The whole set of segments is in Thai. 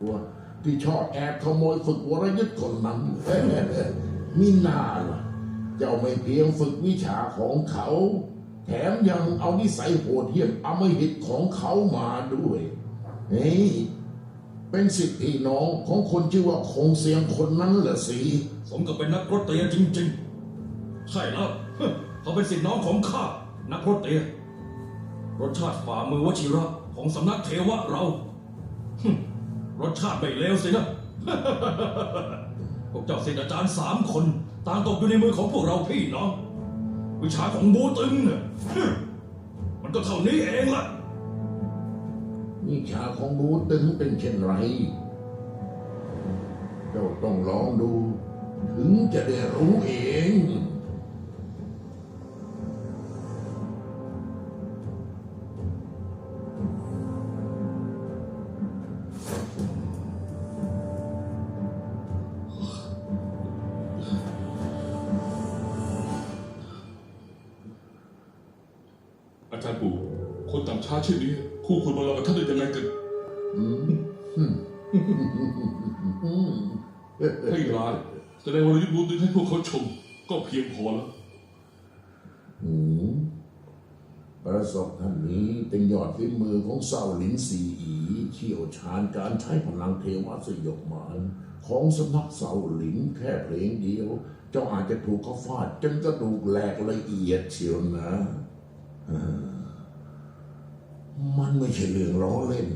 ตัวที่ชอบแอบขโมยฝึกวรยุทธ์คนนั้นมินาล่ะ เจ้าไม่เพียงฝึกวิชาของเขา แถมยังเอานิสัยโหดเหี้ยมอมหิตของเขามาด้วยเฮ้เป็นสิทธิน้องของคนชื่อว่าคงเสียงคนนั้นเหรอสิสมกับเป็นนักรถเตียจริง ๆ ใช่แล้วเขาเป็นสิทธิน้องของข้านักรถเตียรสชาติฝ่ามือวชิระของสำนักเทวะเราฮึ รสชาติไม่เลวสินะ พวกเจ้าศิษย์อาจารย์สามคน ต่างตกอยู่ในมือของพวกเราพี่น้องวิชาของบูตึงเนี่ยมมันก็เท่านี้เองล่ะวิชาของบูตึงเป็นเช่นไร เจ้าต้องลองดู ถึงจะได้รู้เอง อาจารย์ปู่คนต่ำช้าเช่นนี้ คู่ควรมาลองกับท่านได้ยังไงกันให้ร้ายแสดงวรยุทธ์บูตึงให้พวกเขาชม ก็เพียงพอแล้วหืมประสบท่านนี้เป็นยอดฝีมือของเศร้าหลินซีอีเชี่ยวชาญการใช้พลังเทวสยบมารของสำนักเศร้าหลินแค่เพลงเดียว เจ้าอาจจะถูกเขาฟาดจนกระดูกแหลกละเอียดเชียวนะเออ มันไม่ใช่เรื่องล้อเล่น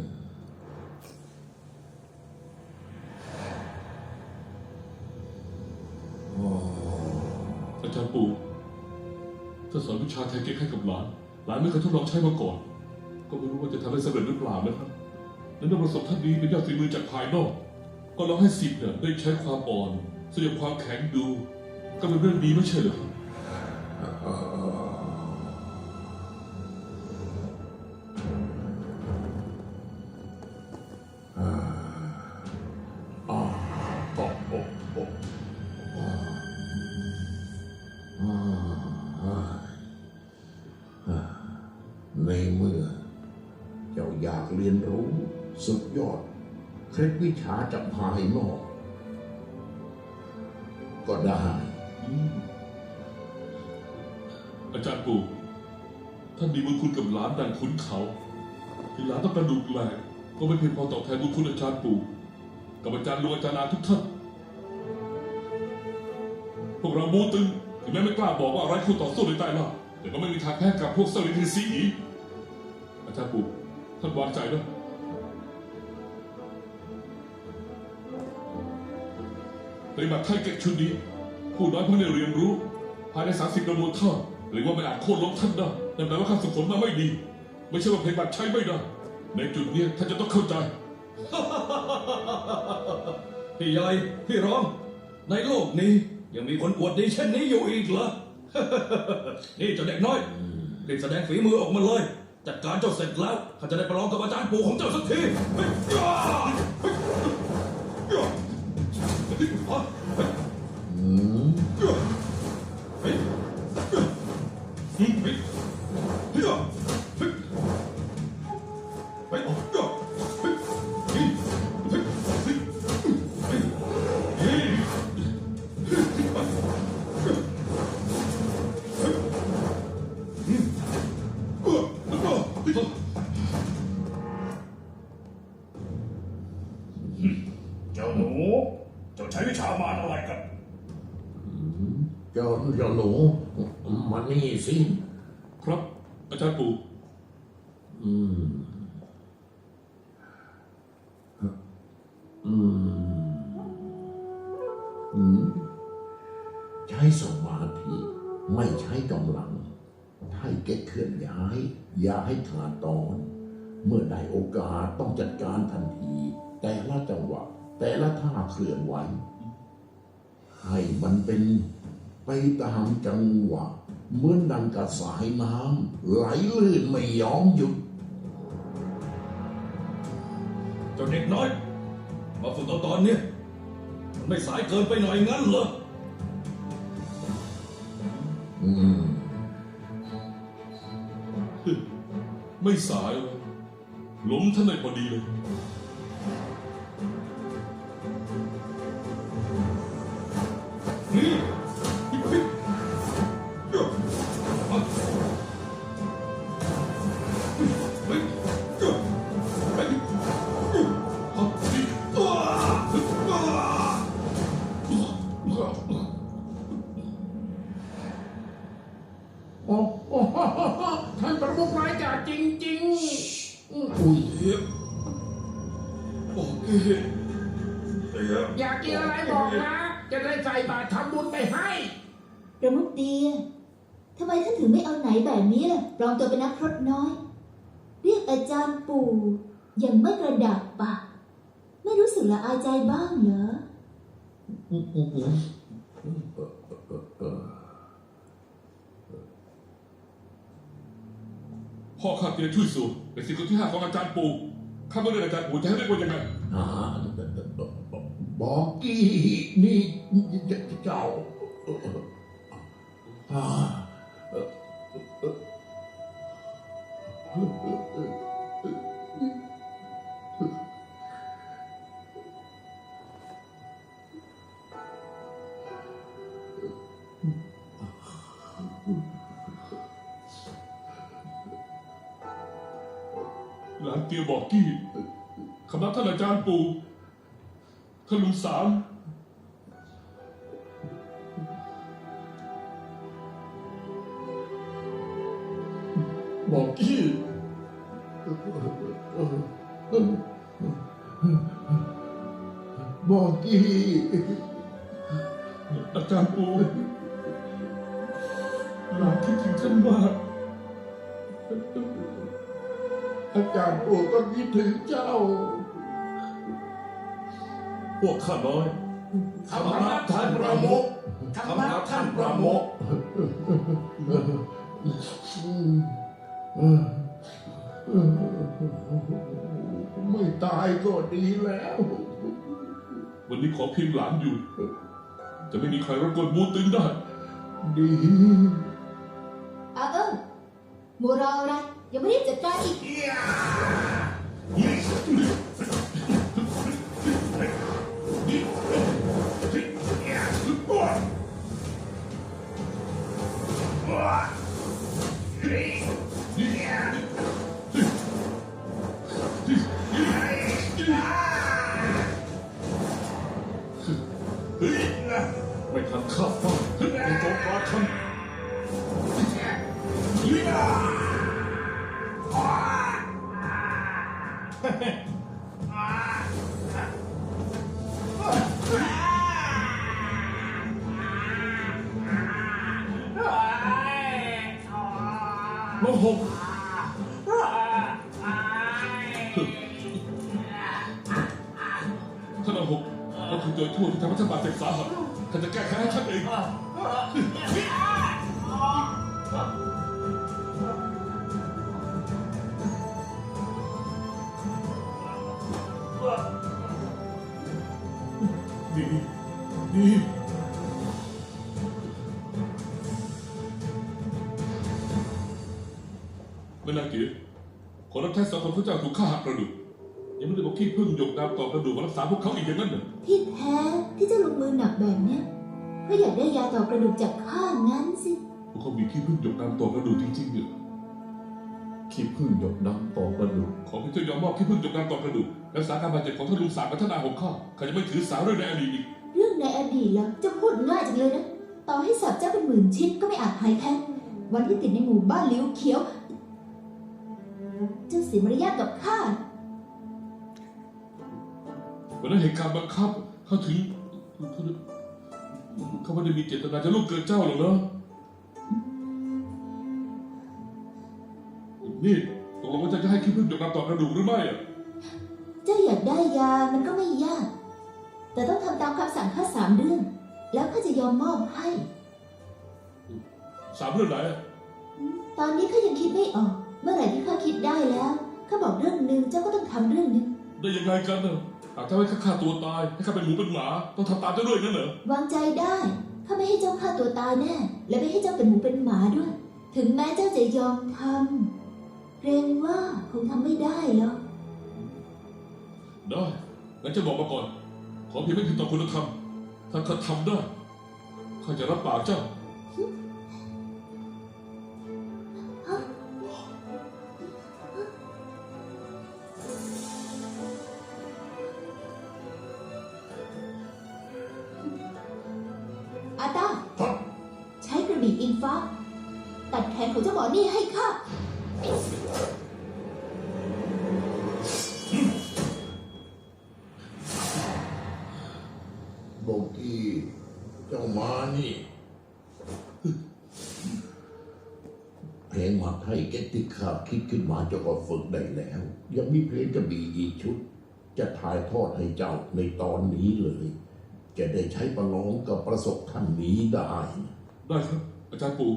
อาจารย์ปู่ถ้าสอนวิชาไทยเก๊กให้กับหลาน หลานไม่เคยทดลองใช้มาก่อน ก็ไม่รู้ว่าจะทำได้สำเร็จหรือเปล่านะครับ และนักประสบท่านนี้เป็นยอดฝีมือจากภายนอก ก็ลองให้สิทธิ์เนี่ยได้ใช้ความอ่อนสยบความแข็งดู ก็เป็นเรื่องดีไม่ใช่เหรอ รียนรู้สุดยอด เคล็ดวิชาจากภายนอกก็ได้ อาจารย์ปู่ท่านมีบุญคุณกับหลานดังขุนเขาที่หลานต้องกระดูกแหลกก็ไม่เพียงพอตอบแทนบุญคุณอาจารย์ปู่กับอาจารย์ลุงอาจารย์อาทุกท่านพวกเราบูตึงถึงแม้ไม่กล้าบอกว่าอะไรคู่ต่อสู้ในใต้ล่าแต่ก็ไม่มีทางแพ้กับพวกเซลินซีอีอาจารย์ปู่ ท่านวางใจนะในแบบไทยเก็กชุดนี้ ผู้น้อยเพิ่งได้เรียนรู้ ภายในสามสิบกระบวนท่าหรือว่าไม่อาจโค่นล้มท่านได้นั่นแปลว่าข้าฝึกฝนมาไม่ดี ไม่ใช่ว่าเพลงบัตรใช้ไม่ได้ ในจุดนี้ท่านจะต้องเข้าใจ พี่ใหญ่พี่ร้อง ในโลกนี้ยังมีคนอวดดีเช่นนี้อยู่อีกเหรอ นี่เจ้าเด็กน้อยรีบแสดงฝีมือออกมาเลย จัดการเจ้าเสร็จแล้วข้าจะได้ประลองกับอาจารย์ปู่ของเจ้าสักทีเฮ้ยย่าเฮ้ยย่าเฮ้ยอะอืมเฮ้ย เจ้าหนูเจ้าใช้วิชามารอะไรกัน เจ้าเจ้าหนูมานี่สิครับ อาจารย์ปู่อืม อืม อืม ใช้สมาธิไม่ใช้กำลัง ให้เก็ตเคลื่อนย้าย อย่าให้ขาดตอน เมื่อได้โอกาสต้องจัดการทันที แต่ละจังหวะ แต่ละท่าเคลื่อนไหว ให้มันเป็นไปตามจังหวะเหมือนดังกับสายน้ำไหลลื่นไม่ยอมหยุดเจ้าเด็กน้อย มาฝึกเอาตอนเนี้ยมันไม่สายเกินไปหน่อยงั้นเหรออืมไม่สายหรอกล้มท่านได้พอดีเลย Yeah. มตัวเป็นนักพรตน้อย เรียกอาจารย์ปู่ยังไม่กระดับปากไม่รู้สึกละอายใจบ้างเหรอพ่อข้าเตียช่วยสูเป็นสิ่งที่ห้าของอาจารย์ปู่ข้าไม่ได้อาจารย์ปู่จะให้เรียกว่ายังไงอ่าบอกกี้นี่เจ้า หลานเตียวบอกกี้คำนับท่านอาจารย์ปู่ท่านลุงสาม จารย์ปู่หลานคิดถึงท่านมากอาจารย์ปู่ก็คิดถึงเจ้า พวกข้าน้อยคำนับท่านประมุขคำนับท่านประมุขไม่ตายก็ดีแล้ว วันนี้ขอเพียงหลานอยู่ จะไม่มีใครรบกวนบูตึงได้ ดีอาเอิญมัวรออะไรยังไม่ได้จัดการอีก โลหกท่านอาหกก็คือโจรทั่วที่ทำให้ท่านบาดเจ็บสาหัสท่านจะแก้แค้นให้ท่านเอง ไม่น่าเกลียดขอรับแท้สองคนพระเจ้าถูกฆ่าหักกระดูกยังไม่ได้บอกขี้พึ่งหยกดำต่อกระดูกมารักษาพวกเขาอีกอย่างนั้นเหรอที่แท้ที่เจะลงมือหนักแบบเนี้ยเพราะอยากได้ยาต่อกระดูกจากข้างั้นสิ พวกเขามีขี้พึ่งหยกดำต่อกระดูกจริงๆเหรอขี้พึ่งหยดน้ำต่อกระดูกขอพระเจ้ายอมมอบขี้พึ่งหยกดำต่อกระดูกรักษาการบาดเจ็บของท่านลุงสามกับท่านอาหกข้าข้าจะไม่ถือสาเรื่องในอดีตอีกเรื่องในอดีตแล้วจะพูดง่ายจังเลยนะ ต่อให้สับเจ้าเป็นหมื่นชิ้นก็ไม่อาจหายแค้นวันที่ติดในหมู่บ้านเลี้ยวเขียว เจ้าเสียมารยาทกับข้า วันนั้นเหตุการณ์บังคับเขาถึงเขาไม่ได้มีเจตนาจะลูกเกินเจ้าหรอกเนาะนี่ตกลงว่าจะให้ขี้พึ่งหยกดำต่อกระดูกหรือไม่อะเจ้าอยากได้ยามันก็ไม่ยาก แต่ต้องทำตามคำสั่งข้าสามเรื่อง แล้วข้าจะยอมมอบให้ สามเรื่องไหนอะตอนนี้ข้ายังคิดไม่ออก เมื่อไหร่ที่ข้าคิดได้แล้วข้าบอกเรื่องหนึ่งเจ้าก็ต้องทำเรื่องหนึ่งได้ยังไงกันเนอะหากจะให้ข้าฆ่าตัวตาย ให้ข้าเป็นหมูเป็นหมาต้องทำตามเจ้าด้วยงั้นเหรอวางใจได้ข้าไม่ให้เจ้าฆ่าตัวตายแน่ และไม่ให้เจ้าเป็นหมูเป็นหมาด้วย ถึงแม้เจ้าจะยอมทำเกรงว่าคงทำไม่ได้หรอกได้งั้นจะบอกมาก่อน ขอเพียงไม่ผิดต่อคุณธรรมถ้าข้าทำได้ข้าจะรับปากเจ้าอา ใช้กระบี่อิงฟ้า ตัดแขนของเจ้าหมอนี่ให้ข้าโบกี้เจ้ามานี่ เพลงหมักให้เกตติขาบคิดขึ้นมาเจ้าก็ฝึกได้แล้ว ยังมีเพลงกระบี่อีกชุด จะถ่ายทอดให้เจ้าในตอนนี้เลย จะได้ใช้ประลองกับประสบท่านนี้ได้ ได้ครับ อาจารย์ปู่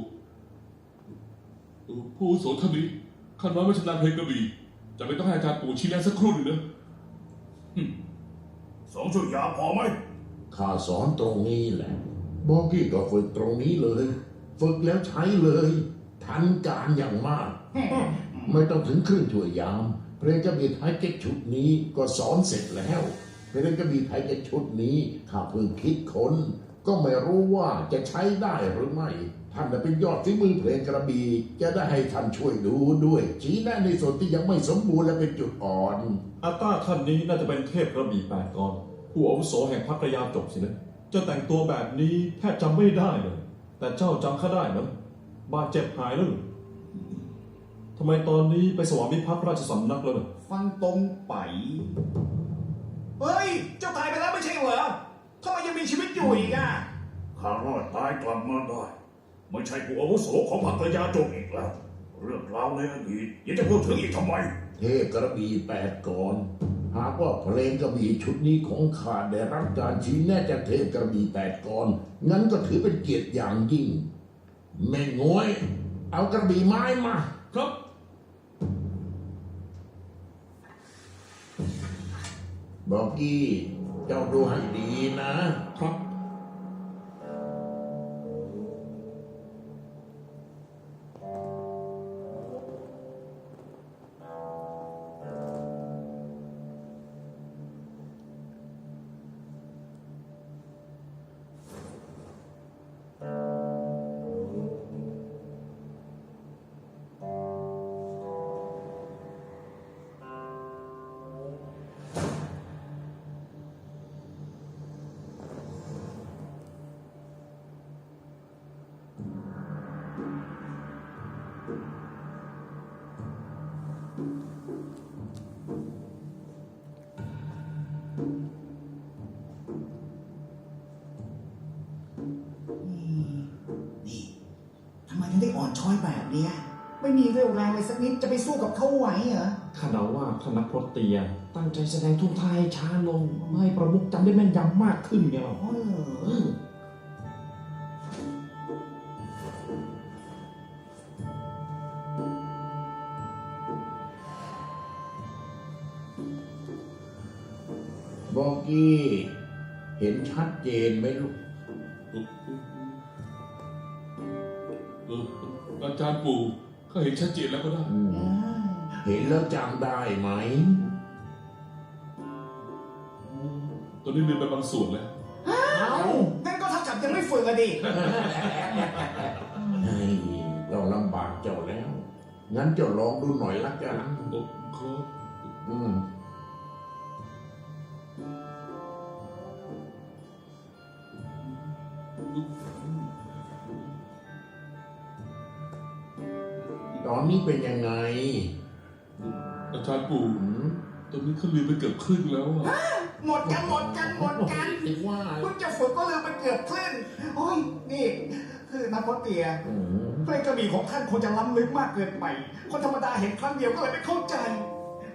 เอ่อผู้อาวุโสท่านนี้ข้าน้อยไม่ชำนาญเพลงกระบี่จะไม่ต้องให้อาจารย์ปู่ชี้แนะสักครู่หนึ่งนะสองชุดยาพอไหมข้าสอนตรงนี้แหละ บอกกี้ก็ฝึกตรงนี้เลย ฝึกแล้วใช้เลย ทันการอย่างมาก ไม่ต้องถึงครึ่งถ้วยยาม เพลงกระบี่ไทยเก็ตชุดนี้ก็สอนเสร็จแล้วเพลงกระบี่ไทยเก็ตชุดนี้ข้าเพิ่งคิดค้นก็ไม่รู้ว่าจะใช้ได้หรือไม่ ท่านน่ะเป็นยอดฝีมือเพลงกระบี่จะได้ให้ท่านช่วยดูด้วยชี้แนะในส่วนที่ยังไม่สมบูรณ์และเป็นจุดอ่อน อาต้าท่านนี้น่าจะเป็นเทพกระบี่แปดกรผู้อาวุโสแห่งพักระยาจบสินะเจ้าแต่งตัวแบบนี้แทบจำไม่ได้เลย แต่เจ้าจำข้าได้นะบาดเจ็บหายแล้วเหรอทำไมตอนนี้ไปสวามิภักดิ์ราชสำนักแล้วเน่ะฟังตรงไป เฮ้ย เจ้าตายไปแล้วไม่ใช่เหรอทำไมยังมีชีวิตอยู่อีกอะข้ารอดตายกลับมาได้ ไม่ใช่ผู้อาวุโสของพรรคยาจงอีกแล้ว เรื่องราวในอดีตยังจะพูดถึงอีกทำไม เทพกระบี่แปดกรหากว่าเพลงกระบี่ชุดนี้ของข้าได้รับการชี้แนะจากเทพกระบี่แปดกรงั้นก็ถือเป็นเกียรติอย่างยิ่ง แม่งวย เอากระบี่ไม้มา ครับบอกกี้เจ้าดูให้ดีนะครับ ช้อยแบบเนี้ย ไม่มีเรี่ยวแรงเลยสักนิดจะไปสู้กับเขาไหวเหรอข้าเดาว่าท่านนักพรตเตีย ตั้งใจแสดงทุ่งทายช้าลงไม่ให้ประมุขจำได้แม่นยำมากขึ้นไงหรออ๋อเหรอเออบอกกี้ เห็นชัดเจนไหมลูกาจารย์ปู่ข้าเห็นชัดเจนแล้วก็ได้อืมอ่าเห็นแล้วจำได้ไหม ตอนนี้ลืมไปบางส่วนแล้วเอ้างั้นก็เท่ากับยังไม่ฝึกอะดิ เฮ้ยเราลำบากเจ้าแล้ว งั้นเจ้าลองดูหน่อยละกันโอ้ครับ อืม นนี้เป็นยังไง อาจารย์ปู่อืมตอนนี้ข้าลืมไปเกือบครึ่งแล้วอะหมดกันหมดกันหมดกันถึงว่าเพิ่งจะฝึกก็ลืมไปเกือบครึ่งโอ้ยนี่ คือนักพรตเตียอืมเพลงกระบี่ของท่านคงจะล้ำลึกมากเกินไป คนธรรมดาเห็นครั้งเดียวก็เลยไม่เข้าใจ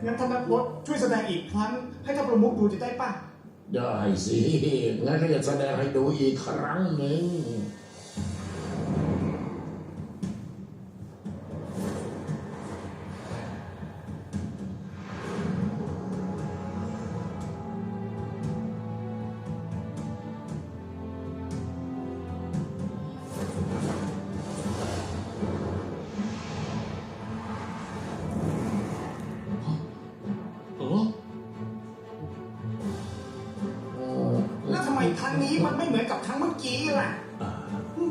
งั้นท่านนักพรตช่วยแสดงอีกครั้ง ให้ท่านประมุขดูจะได้ป่ะได้สิงั้นก็จะแสดงให้ดูอีกครั้งหนึ่ง รั้งนี้มันไม่เหมือนกับครั้งเมื่อกี้ล่ะอ่า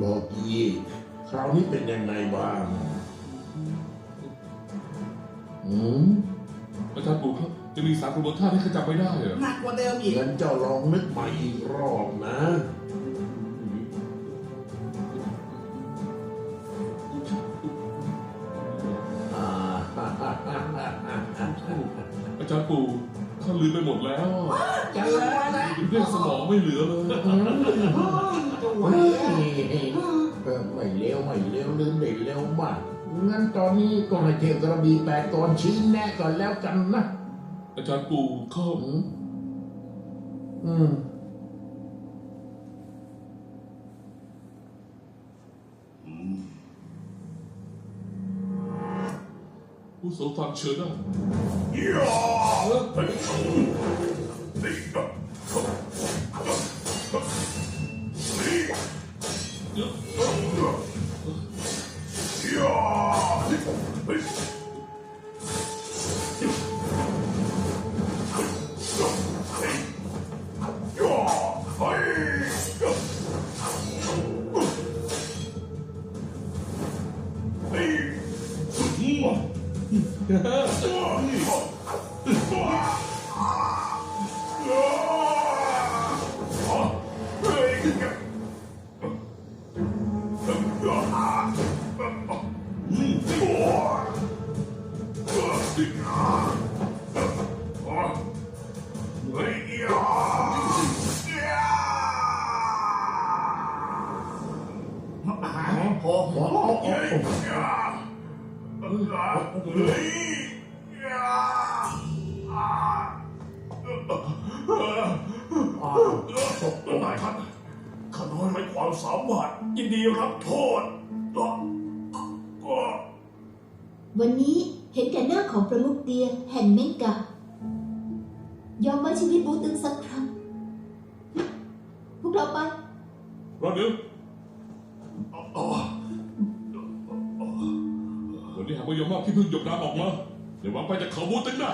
บอกกี้คราวนี้เป็นยังไงบ้าง อืมอาจารย์ปู่ครับจะมีสามกระบวนท่าที่เขาจำไม่ได้เหรอหนักกว่าเดิมอีก งั้นเจ้าลองนึกใหม่อีกรอบนะ เรื่องสมองไม่เหลือเลยจะไหวเฮ้เออไม่เร็วไม่เร็วลืมได้เร็วมากงั้นตอนนี้ก็ให้เทพกระบี่แปดตอนชี้แนะก่อนแล้วกันนะ อาจารย์ปู่เขาอืมอืมผู้สฟังเชิญได้อา ห ยอมไว้ชีวิตบูตึงสักครั้ง พวกเราไป รอเดี๋ยวอ๋อวันนี้หากว่ายอมมอบที่พึ่งหยกน้ำออกมาเดี๋ยวหวังไปจะเขาบูตึงได้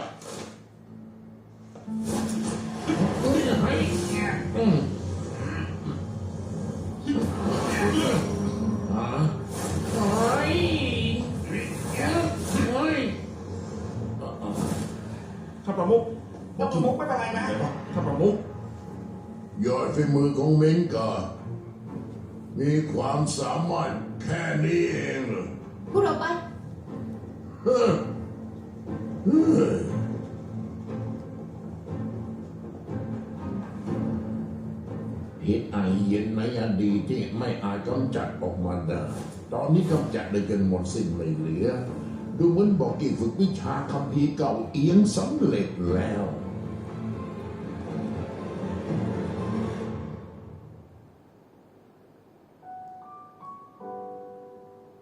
ฝีมือของเมนกามีความสามารถแค่นี้เองเหรอพวกเราไปเฮ้อเฮ้ยพิษไอเย็นในอดีตที่ไม่อาจกำจัดออกมาได้ ตอนนี้กำจัดได้จนหมดสิ้นไม่เหลือ ดูเหมือนบอกกี่ฝึกวิชาคัมภีร์เก่าเอียงสำเร็จแล้ว